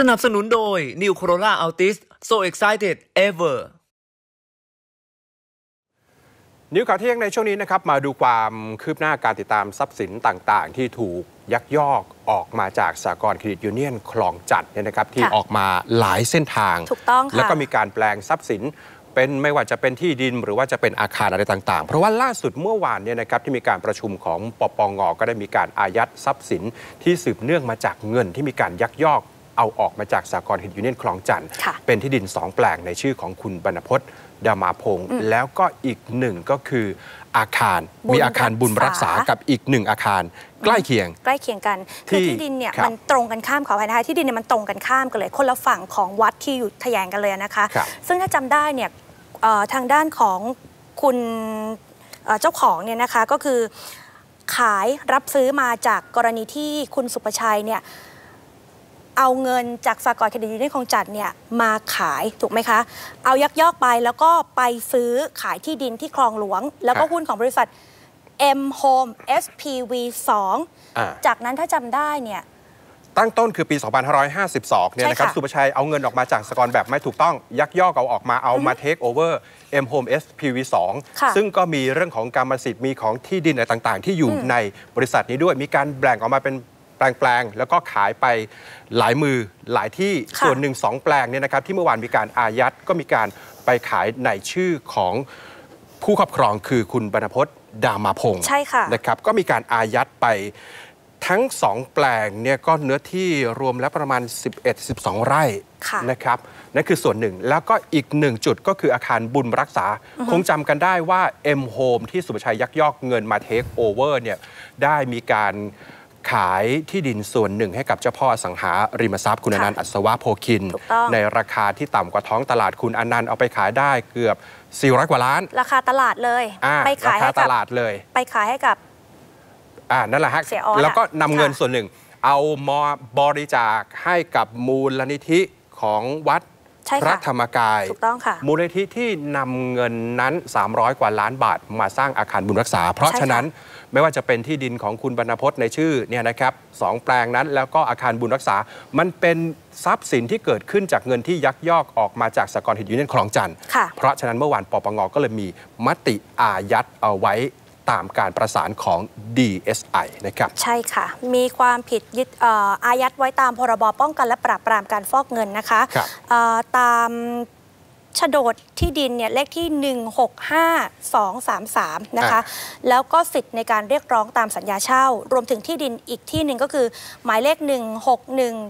สนับสนุนโดย New Corolla Altis so excited ever นิวข่าวเที่ยงในช่วงนี้นะครับมาดูความคืบหน้าการติดตามทรัพย์สินต่างๆ ที่ถูกยักยอกออกมาจากสากลเครดิตยูเนียนคลองจัดเนี่ยนะครับที่ค่ะออกมาหลายเส้นทาง ถูกต้องค่ะ แล้วก็มีการแปลงทรัพย์สิน เป็นไม่ว่าจะเป็นที่ดินหรือว่าจะเป็นอาคารอะไรต่างๆ เพราะว่าล่าสุดเมื่อวานเนี่ยนะครับที่มีการประชุมของปปงก็ได้มีการอายัดทรัพย์สินที่สืบเนื่องมาจากเงินที่มีการยักยอกเอาออกมาจากสากลเครดิตยูเนียนคลองจันทร์ค่ะเป็นที่ดินสองแปลงในชื่อของคุณบรรณพศดามาพงศ์แล้วก็อีกหนึ่งก็คืออาคารบุญมีอาคารบุญรักษารักษากักับอีกหนึ่งอาคาร ใกล้เคียง ใกล้เคียงกันคือที่ที่ดินเนี่ยครับมันตรงกันข้ามขออภัยนะคะที่ดินเนี่ยมันตรงกันข้ามกันเลย คนละฝั่งของวัดที่อยู่ทะแยงกันเลยนะคะครับซึ่งถ้าจำได้เนี่ยเอ่อ ทางด้านของคุณเอ่อเจ้าของเนี่ยนะคะก็คือขายรับซื้อมาจากกรณีที่คุณสุประชัยเนี่ยเอาเงินจากสากลเครดิตยูเนียนคลองจัดเนี่ยมาขายถูกไหมคะ เอายักยอกไปแล้วก็ไปซื้อขายที่ดินที่คลองหลวง แล้วก็ครับหุ้นของบริษัท M Home SPV 2อ่าจากนั้นถ้าจำได้เนี่ย ตั้งต้นคือปี 2552 เนี่ยนะครับใช่ค่ะสุประชัยเอาเงินออกมาจากสกรแบบไม่ถูกต้อง ยักยอกเอาออกมาเอามาเทคโอเวอร์ M Home SPV ค่ะ2ซึ่งก็มีเรื่องของกรรมสิทธิ์มีของที่ดินอะไรต่างๆ ที่อยู่ในบริษัทนี้ด้วย มีการแบ่งออกมาเป็นแปลงๆ แล้วก็ขายไปหลายมือหลายที่ค่ะส่วนหนึ่งสองแปลงเนี่ยนะครับที่เมื่อวานมีการอายัดก็มีการไปขายในชื่อของผู้ครอบครองคือคุณบรรณพศดามาพงศ์ใช่ค่ะนะครับก็มีการอายัดไป ทั้ง 2 แปลงเนี่ยก็เนื้อที่รวมแล้วประมาณ 11-12 ไร่ค่ะนะครับนั่นคือส่วนหนึ่ง แล้วก็อีกหนึ่งจุดก็คืออาคารบุญรักษา คงจำกันได้ว่า M Home ที่สุภชัยยักยอกเงินมาเทคโอเวอร์เนี่ยได้มีการขายที่ดินส่วนหนึ่งให้กับเจ้าพ่ออสังหาริมทรัพย์คุณอนันต์อัศวะโพคินถูกต้องในราคาที่ต่ำกว่าท้องตลาดคุณอนันต์เอาไปขายได้เกือบ 400 กว่าล้าน ราคาตลาดเลยอ่าไปขายราคาให้ตกับลาดเลย ไปขายให้กับ อ่านั่นแหละฮะเสียออสอะแล้วก็นำเงินค่ะ ส่วนหนึ่ง เอามาบริจาคให้กับมูลนิธิของวัดใช่พระค่ะ ธรรมกาย ถูกต้องค่ะ มูลนิธิที่นำเงินนั้น 300 กว่าล้านบาทมาสร้างอาคารบุญรักษา เพราะใช่ค่ะ ฉะนั้นไม่ว่าจะเป็นที่ดินของคุณบรรณพจน์ในชื่อเนี่ยนะครับสองแปลงนั้นแล้วก็อาคารบุญรักษา มันเป็นทรัพย์สินที่เกิดขึ้นจากเงินที่ยักยอกออกมาจากสกลหิตยูเนียนคลองจันทร์ ค่ะ เพราะฉะนั้นเมื่อวานปปงก็เลยมีมติอายัดเอาไว้ ตามการประสานของ DSI นะครับ ใช่ค่ะ มีความผิดยึดเอ่ออายัดไว้ตามพรบป้องกันและปราบปรามการฟอกเงินนะคะครับเอ่อตาม โฉนดที่ดินเนี่ยเลขที่ 165233 นะคะ แล้วก็สิทธิ์ในการเรียกร้องตามสัญญาเช่า รวมถึงที่ดินอีกที่หนึ่งก็คือหมายเลข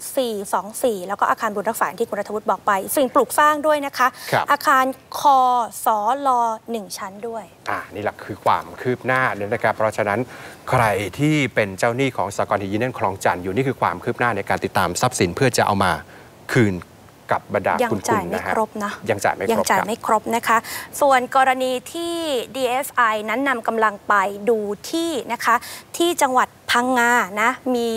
161424 แล้วก็อาคารบุญรักษาที่คุณรัฐวุฒิบอกไป สิ่งปลูกสร้างด้วยนะคะครับอาคารคอสอลอหนึ่งชั้นด้วย อ่า นี่แหละคือความคืบหน้าเนี่ยนะครับ เพราะฉะนั้นใครที่เป็นเจ้าหนี้ของสากลหินยูเนียนคลองจันทร์อยู่นี่คือความคืบหน้าในการติดตามทรัพย์สินเพื่อจะเอามาคืน กับบรรดายังคุณจ่าคุยณไม่นะฮะครบนะยังจ่ายไม่คยังรบจ่ายครับไม่ครบนะคะ ส่วนกรณีที่ DSI นั้นนำกำลังไปดูที่นะคะที่จังหวัดพังงานะมี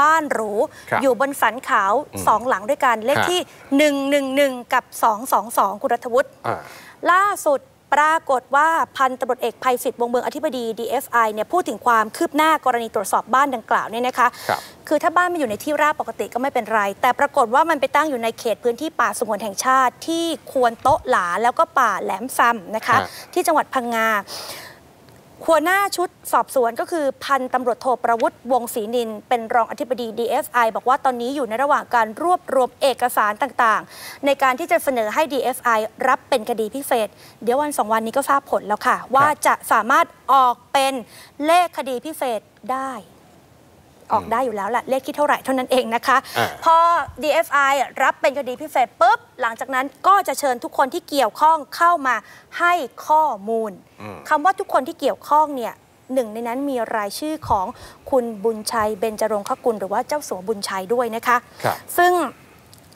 บ้านหรูครับอยู่บนสันเขาอืมสองหลังด้วยกันเลขฮะที่ 111 กับ 222 คุณรัฐวุฒิอ่าล่าสุด ปรากฏว่าพันตำรวจเอกภัยศิษฐ์วงเมืองอธิบดี DFI เนี่ยพูดถึงความคืบหน้ากรณีตรวจสอบบ้านดังกล่าวเนี่ยนะคะครับคือถ้าบ้านมันอยู่ในที่ราบปกติก็ไม่เป็นไร แต่ปรากฏว่ามันไปตั้งอยู่ในเขตพื้นที่ป่าสงวนแห่งชาติ ที่ควรโต๊ะหลาแล้วก็ป่าแหลมซ้ำนะคะฮะที่จังหวัดพังงา หัวหน้าชุดสอบสวนก็คือพันตำรวจโทประวุฒิวงศรีนิน เป็นรองอธิบดี DFI บอกว่าตอนนี้อยู่ในระหว่างการรวบรวมเอกสารต่างๆ ในการที่จะเสนอให้ DFI รับเป็นคดีพิเศษ เดี๋ยววันสองวันนี้ก็ทราบผลแล้วค่ะ ว่าจะสามารถออกเป็นเลขคดีพิเศษได้ ออกได้อยู่แล้วแหละเลขที่เท่าไหร่เท่านั้นเองนะคะอ่าพอ DFI รับเป็นคดีพิเศษปุ๊บ หลังจากนั้นก็จะเชิญทุกคนที่เกี่ยวข้องเข้ามาให้ข้อมูลคำว่าทุกคนที่เกี่ยวข้องเนี่ยหนึ่งในนั้นมีรายชื่อของคุณบุญชัยเบญจรงคกุลหรือว่าเจ้าสัวบุญชัยด้วยนะคะครับซึ่ง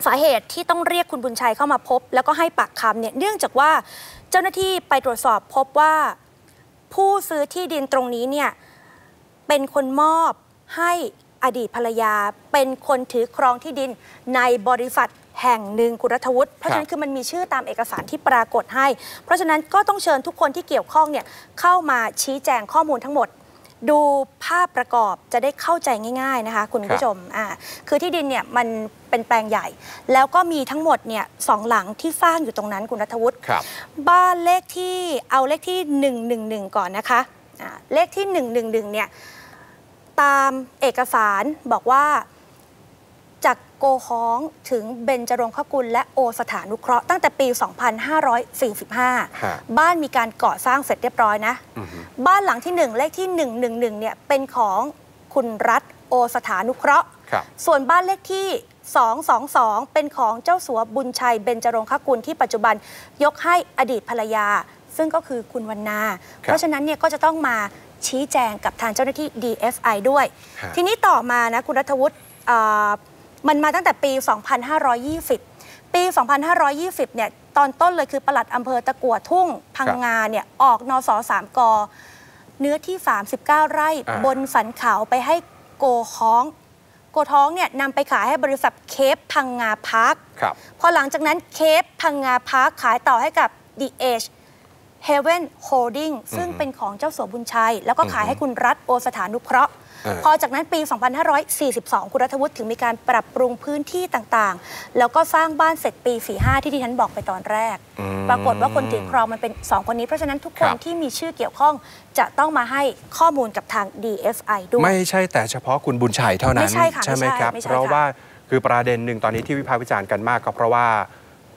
สาเหตุที่ต้องเรียกคุณบุญชัยเข้ามาพบ แล้วก็ให้ปากคำเนี่ยเนื่องจากว่าเจ้าหน้าที่ไปตรวจสอบพบว่า ผู้ซื้อที่ดินตรงนี้เนี่ยเป็นคนมอบ ให้อดีตภรรยาเป็นคนถือครองที่ดินในบริษัทแห่งหนึ่งคุณรัฐวุฒิเพราะฉะนั้นคือมันมีชื่อตามเอกสารที่ปรากฏให้ เพราะฉะนั้นก็ต้องเชิญทุกคนที่เกี่ยวข้องเนี่ยเข้ามาชี้แจงข้อมูลทั้งหมด ดูภาพประกอบจะได้เข้าใจง่าย ๆนะคะ คุณผู้ชมอ่าคือที่ดินเนี่ยมันเป็นแปลงใหญ่ แล้วก็มีทั้งหมดเนี่ยสองหลังที่สร้างอยู่ตรงนั้นคุณรัฐวุฒิครับบ้านเลขที่เอาเลขที่ 111 ก่อนนะคะอ่าเลขที่ 111เนี่ย ตามเอกสารบอกว่าจากโกฮ้องถึงเบญจรงคกุลและโอสถานุเคราะห์ตั้งแต่ปีฮะ2545 บ้านมีการก่อสร้างเสร็จเรียบร้อยนะอือฮึบ้านหลังที่ 1 เลขที่ 111 เนี่ยเป็นของคุณรัฐโอสถานุเคราะห์ครับส่วนบ้านเลขที่ 222 เป็นของเจ้าสัวบุญชัยเบญจรงคกุลที่ปัจจุบันยกให้อดีตภรรยา ซึ่งก็คือคุณวันนา เพราะฉะนั้นเนี่ยก็จะต้องมา ชี้แจงกับทางเจ้าหน้าที่ DSI ด้วยฮะทีนี้ต่อมานะคุณรัฐวุฒิเอ่อมันมาตั้งแต่ปี 2520 ปี 2520 เนี่ยตอนต้นเลยคือปลัดอำเภอตะกัวทุ่งพังงาเนี่ยออกนสสามกเนื้อที่ 39 ไร่อ่าบนสันเขาไปให้โกฮ้องโกท้องเนี่ยนำไปขายให้บริษัทเคปพังงาพาร์คครับพอหลังจากนั้นเคปพังงาพาร์คขายต่อให้กับ The Age Heaven Holding ซึ่งเป็นของเจ้าสัวบุญชัย แล้วก็ขายให้คุณรัฐโอสถานุเคราะห์เออพอจากนั้นปี 2542 คุณรัฐวุฒิถึงมีการปรับปรุงพื้นที่ต่างๆ แล้วก็สร้างบ้านเสร็จปี 45 ที่ที่ฉันบอกไปตอนแรกอืมปรากฏว่าคนถือครองมันเป็น 2 คนนี้ เพราะฉะนั้นทุกคนครับที่มีชื่อเกี่ยวข้องจะต้องมาให้ข้อมูลกับทาง DSI ด้วย ไม่ใช่แต่เฉพาะคุณบุญชัยเท่านั้นไม่ใช่ค่ะไหมไม่ใช่ครับไม่ใช่เพราะค่ะว่าคือประเด็นหนึ่งตอนนี้ที่วิพากษ์วิจารณ์กันมากก็เพราะว่า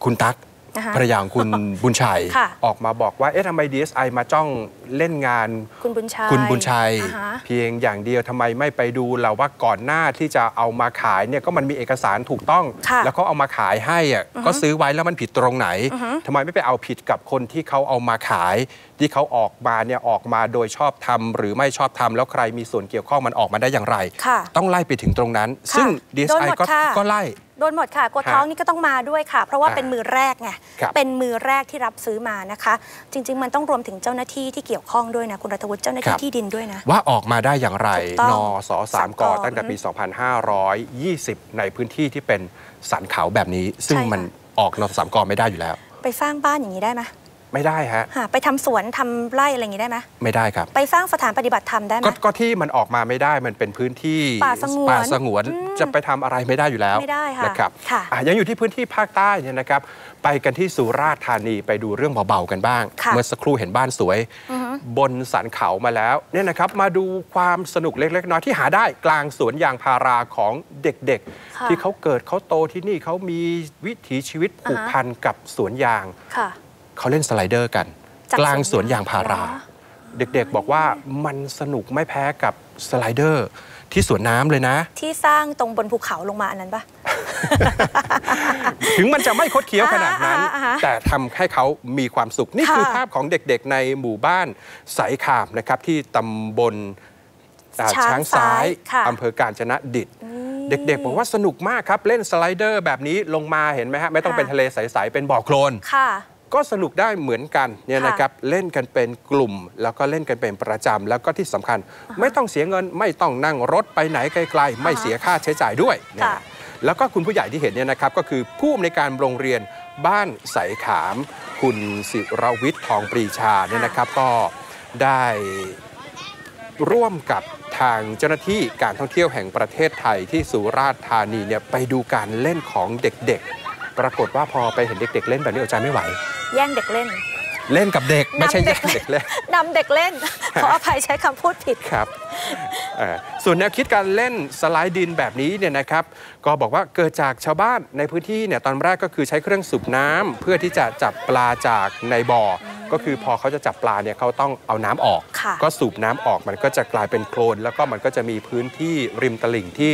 คุณตั๊กนะคะ ภรรยาของคุณบุญชัยค่ะออกมาบอกว่าเอ๊ะทำไม DSI มาจ้องเล่นงานคุณบุญชัยคุณบุญชัยอ่าฮะเพียงอย่างเดียวทำไมไม่ไปดูเราว่าก่อนหน้าที่จะเอามาขายเนี่ยก็มันมีเอกสารถูกต้องค่ะแล้วเขาเอามาขายให้อะก็ซื้อไว้แล้วมันผิดตรงไหนอือฮึทำไมไม่ไปเอาผิดกับคนที่เขาเอามาขาย ที่เขาออกมาเนี่ยออกมาโดยชอบทำหรือไม่ชอบทำแล้วใครมีส่วนเกี่ยวข้องมันออกมาได้อย่างไรค่ะต้องไล่ไปถึงตรงนั้นค่ะซึ่งโดน DSI หมดก็ค่ะก็ไล่ โดนหมดค่ะกดท้องนี่ก็ต้องมาด้วยค่ะ เพราะว่าอ่าเป็นมือแรกไงครับเป็นมือแรกที่รับซื้อมานะคะ จริง ๆ มันต้องรวมถึงเจ้าหน้าที่ที่เกี่ยวข้องด้วยนะคุณรัฐวุฒิเจ้าหน้าที่ที่ดินด้วยนะ ว่าออกมาได้อย่างไรถูกต้องนสสามกสามกตั้งแต่ปี 2520 ในพื้นที่ที่เป็นสันเขาแบบนี้ ซึ่งใช่ค่ะมันออกนสสามกไม่ได้อยู่แล้ว ไปสร้างบ้านอย่างนี้ได้ไหม ไม่ได้ฮะหาไปทำสวนทำไร่อะไรอย่างนี้ได้ไหมไม่ได้ครับ ไปสร้างสถานปฏิบัติธรรมได้ไหมก็ก็ที่มันออกมาไม่ได้มันเป็นพื้นที่ป่าสงวนป่าสงวนอืมจะไปทำอะไรไม่ได้อยู่แล้วไม่ได้ค่ะนะครับค่ะอะยังอยู่ที่พื้นที่ภาคใต้เนี่ยนะครับไปกันที่สุราษฎร์ธานีไปดูเรื่องเบาๆกันบ้างค่ะเมื่อสักครู่เห็นบ้านสวยอือฮึบนสันเขามาแล้วเนี่ยนะครับมาดูความสนุกเล็กๆน้อยๆที่หาได้กลางสวนยางพาราของเด็กค่ะๆที่เขาเกิดเขาโตที่นี่เขามีวิถีชีวิตผูกอ่าฮะพันกับสวนยางค่ะ เขาเล่นสไลเดอร์กันจากกลางสวนยางพาราเหรอเด็กๆบอกว่ามันสนุกไม่แพ้กับสไลเดอร์ที่สวนน้ำเลยนะ ที่สร้างตรงบนภูเขาลงมาอันนั้นปะถึงมันจะไม่คดเคี้ยวขนาดนั้นอ่าฮะอ่าฮะแต่ทำให้เขามีความสุข นี่ค่ะคือภาพของเด็กๆในหมู่บ้านสายขามนะครับ ที่ตำบลอ่าช้างช้างซ้ายค่ะอำเภอกาญจนดิตนี่เด็กๆบอกว่าสนุกมากครับ เล่นสไลเดอร์แบบนี้ลงมาเห็นไหมฮะ ไม่ต้องค่ะเป็นทะเลใส ๆ เป็นบ่อโคลนค่ะ ก็สนุกได้เหมือนกันเนี่ยค่ะนะครับเล่นกันเป็นกลุ่ม แล้วก็เล่นกันเป็นประจำแล้วก็ที่สำคัญ ไม่ต้องเสียเงินไม่ต้องนั่งรถไปไหนไกลๆ ไม่เสียค่าใช้จ่ายด้วยนะค่ะแล้วก็คุณผู้ใหญ่ที่เห็นเนี่ยนะครับก็คือผู้อำนวยการโรงเรียนบ้านใสขาม คุณศิรวิทย์ทองปรีชาเนี่ยนะครับก็ได้ร่วมกับทางเจ้าหน้าที่การท่องเที่ยวแห่งประเทศไทยที่สุราษฎร์ธานีเนี่ยไปดูการเล่นของเด็กๆ ปรากฏว่าพอไปเห็นเด็ก ๆ เล่นแบบนี้อดใจไม่ไหว แย่งเด็กเล่น เล่นกับเด็กไม่ใช่นำเด็แย่กงเด็กเล่นนำเด็กเล่น ขออภัยใช้คำพูดผิดครับเอ่อส่วนแนวคิดการเล่นสไลด์ดินแบบนี้เนี่ยนะครับ ก็บอกว่าเกิดจากชาวบ้านในพื้นที่เนี่ยตอนแรกก็คือใช้เครื่องสูบน้ำเพื่อที่จะจับปลาจากในบ่ออก็คือพอเขาจะจับปลาเนี่ยเขาต้องเอาน้ำออกค่ะก็สูบน้ำออกมันก็จะกลายเป็นโคลน แล้วก็มันก็จะมีพื้นที่ริมตลิ่งที่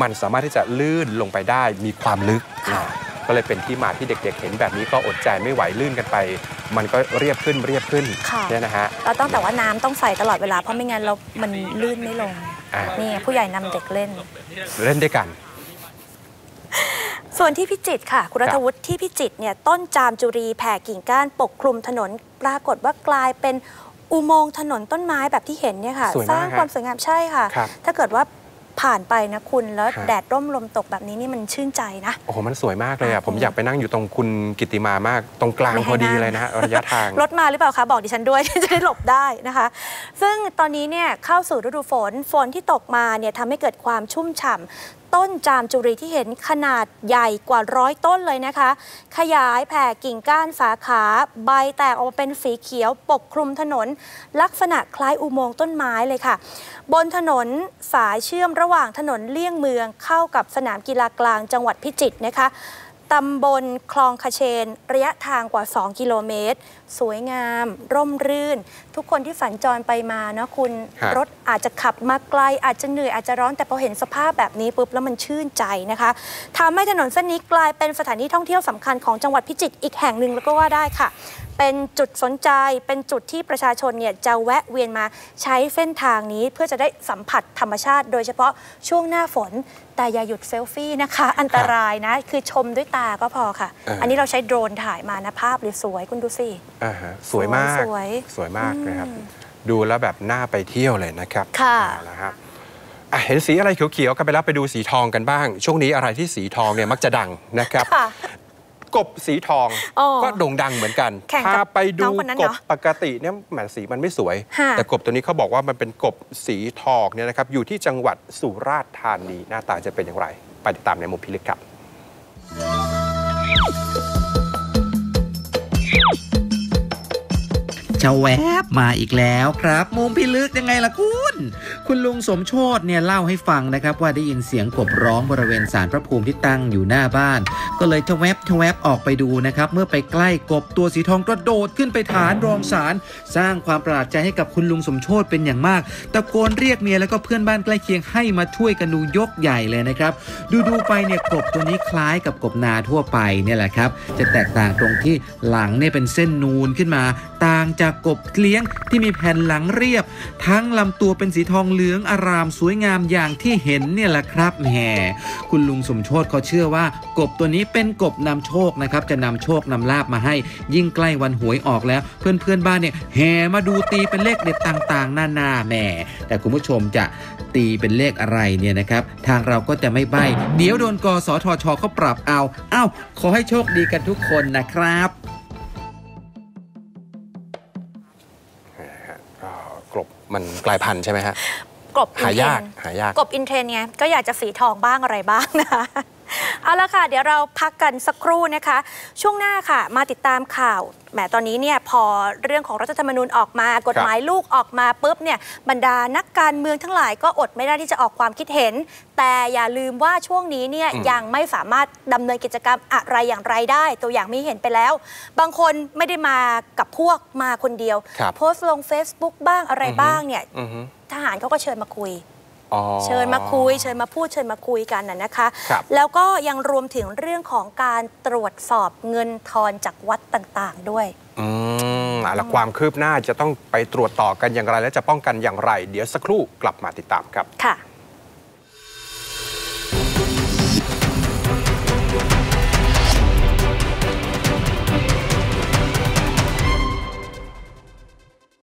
มันสามารถที่จะลื่นลงไปได้มีความลึกค่ะนะ ก็เลยเป็นที่มาที่เด็ก ๆ เห็นแบบนี้ก็อดใจไม่ไหวลื่นกันไป มันก็เรียบขึ้นเรียบขึ้นค่ะเนี่ยนะฮะเราต้องแต่ว่าน้ำต้องใส่ตลอดเวลาเพราะไม่งั้นเรา มันลื่นไม่ลง อ่านี่ผู้ใหญ่นำเด็กเล่น เล่นด้วยกัน ส่วนที่พิจิตรค่ะ คุณรัฐวุฒิที่พิจิตรเนี่ยต้นจามจุรีแผ่กิ่งก้านปกคลุมถนน ปรากฏว่ากลายเป็นอุโมงค์ถนนต้นไม้แบบที่เห็นเนี่ยค่ะ สวยมากสร้างฮะความสวยงามใช่ค่ะ ครับ ถ้าเกิดว่า ผ่านไปนะคุณแล้วครับแดดร่มลมตกแบบนี้นี่มันชื่นใจนะ โอ้โห มันสวยมากเลยครัอะบผมอยากไปนั่งอยู่ตรงคุณกิติมามาก ตรงกลางไม่ให้พอดีนั่งเลยนะฮะระยะทาง รถมาหรือเปล่าคะ บอกดิฉันด้วย จะได้หลบได้นะคะ ซึ่งตอนนี้เนี่ยเข้าสู่ฤดูฝน ฝนที่ตกมาเนี่ยทำให้เกิดความชุ่มฉ่ำ ต้นจามจุรีที่เห็นขนาดใหญ่กว่าร้อยต้นเลยนะคะ ขยายแผ่กิ่งก้านสาขา ใบแตกออกมาเป็นสีเขียวปกคลุมถนน ลักษณะคล้ายอุโมงค์ต้นไม้เลยค่ะ บนถนนสายเชื่อมระหว่างถนนเลี่ยงเมืองเข้ากับสนามกีฬากลางจังหวัดพิจิตรนะคะตำบลคลองคเชน ระยะทางกว่า 2 กิโลเมตร สวยงาม ร่มรื่น ทุกคนที่สัญจรไปมาเนาะคุณครับรถอาจจะขับมาไกล อาจจะเหนื่อยอาจจะร้อนแต่พอเห็นสภาพแบบนี้ปุ๊บแล้วมันชื่นใจนะคะทำให้ถนนเส้นนี้กลายเป็นสถานที่ท่องเที่ยวสำคัญของจังหวัดพิจิตรอีกแห่งหนึ่งแล้วก็ว่าได้ค่ะ เป็นจุดสนใจเป็นจุดที่ประชาชนเนี่ยจะแวะเวียนมาใช้เส้นทางนี้เพื่อจะได้สัมผัสธรรมชาติ โดยเฉพาะช่วงหน้าฝน แต่อย่าหยุดเซลฟี่นะคะ อันตรายนะคือชมด้วยตาก็พอค่ะ เอออั อันนี้เราใช้โดรนถ่ายมานะภาพเลยสวยคุณดูสิอ่าฮะสวยมากสวยสวยมากนะครับ ดูแล้วแบบน่าไปเที่ยวเลยนะครับค่ะเอาละครับอะเห็นสีอะไรเขียวๆกันไปแล้วไปดูสีทองกันบ้าง ช่วงนี้อะไรที่สีทองเนี่ยมักจะดังนะครับค่ะกบสีทองอ๋อก็โด่งดังเหมือนกันแข่งกับพาไปดูน้องคนนั้นกเหรบอปกติเนี่ยแหมสีมันไม่สวยค่ะแต่กบตัวนี้เขาบอกว่ามันเป็นกบสีทองเนี่ยนะครับอยู่ที่จังหวัดสุราษฎร์ธานีหน้าตาจะเป็นอย่างไร ไปติดตามในมุมพิลึกครับ จะแวบมาอีกแล้วครับ มุมพิลึกยังไงล่ะคุณ คุณลุงสมโชตเนี่ยเล่าให้ฟังนะครับว่าได้ยินเสียงกบร้องบริเวณศาลพระภูมิที่ตั้งอยู่หน้าบ้าน ก็เลยทแวบทแวบออกไปดูนะครับ เมื่อไปใกล้กบตัวสีทองกระโดดขึ้นไปฐานรองศาลสร้างความประหลาดใจให้กับคุณลุงสมโชตเป็นอย่างมาก ตะโกนเรียกเมียแล้วก็เพื่อนบ้านใกล้เคียงให้มาช่วยกันดูยกใหญ่เลยนะครับ ดูดูๆไปเนี่ยกบตัวนี้คล้ายกับกบนาทั่วไปเนี่ยแหละครับ จะแตกต่างตรงที่หลังเนี่ยเป็นเส้นนูนขึ้นมา ต่างจากกบเลี้ยงที่มีแผ่นหลังเรียบ ทั้งลำตัวเป็นสีทองเหลืองอารามสวยงามอย่างที่เห็นเนี่ยแหละครับแหมคุณลุงสมโชตเขาเชื่อว่ากบตัวนี้เป็นกบนำโชคนะครับจะนำโชคนำลาบมาให้ ยิ่งใกล้วันหวยออกแล้ว เพื่อนๆบ้านเนี่ยแห่มาดูตีเป็นเลขเด็ดต่างๆนานาแหมแต่คุณผู้ชมจะตีเป็นเลขอะไรเนี่ยนะครับทางเราก็จะไม่ใบเดี๋ยวโดนกสทชเขาปรับเอาเอ้าขอให้โชคดีกันทุกคนนะครับ มันกลายพันธุ์ใช่ไหมฮะกบอินหาเทรยากนด์หายากกบอินเทรนด์ไงก็อยากจะสีทองบ้างอะไรบ้างนะคะ เอาละค่ะ เดี๋ยวเราพักกันสักครู่นะคะ ช่วงหน้าค่ะ มาติดตามข่าวแหมตอนนี้เนี่ยพอเรื่องของรัฐธรรมนูญออกมากฎหมายลูกออกมาปุ๊บเนี่ยบรรดานักการเมืองทั้งหลายก็อดไม่ได้ที่จะออกความคิดเห็น แต่อย่าลืมว่าช่วงนี้เนี่ยอืมยังไม่สามารถดำเนินกิจกรรมอะไรอย่างไรได้ ตัวอย่างมีเห็นไปแล้ว บางคนไม่ได้มากับพวกมาคนเดียวครับโพสต์ลง Facebook บ้างอะไรบ้างเนี่ยอือฮึทหารเขาก็เชิญมาคุยอ๋อ เชิญมาคุย เชิญมาพูดเชิญมาคุยกันน่ะนะคะครับแล้วก็ยังรวมถึงเรื่องของการตรวจสอบเงินทอนจากวัดต่างๆด้วยอืมอะแล้วความคืบหน้าจะต้องไปตรวจต่อกันอย่างไร และจะป้องกันอย่างไร เดี๋ยวสักครู่กลับมาติดตามครับค่ะ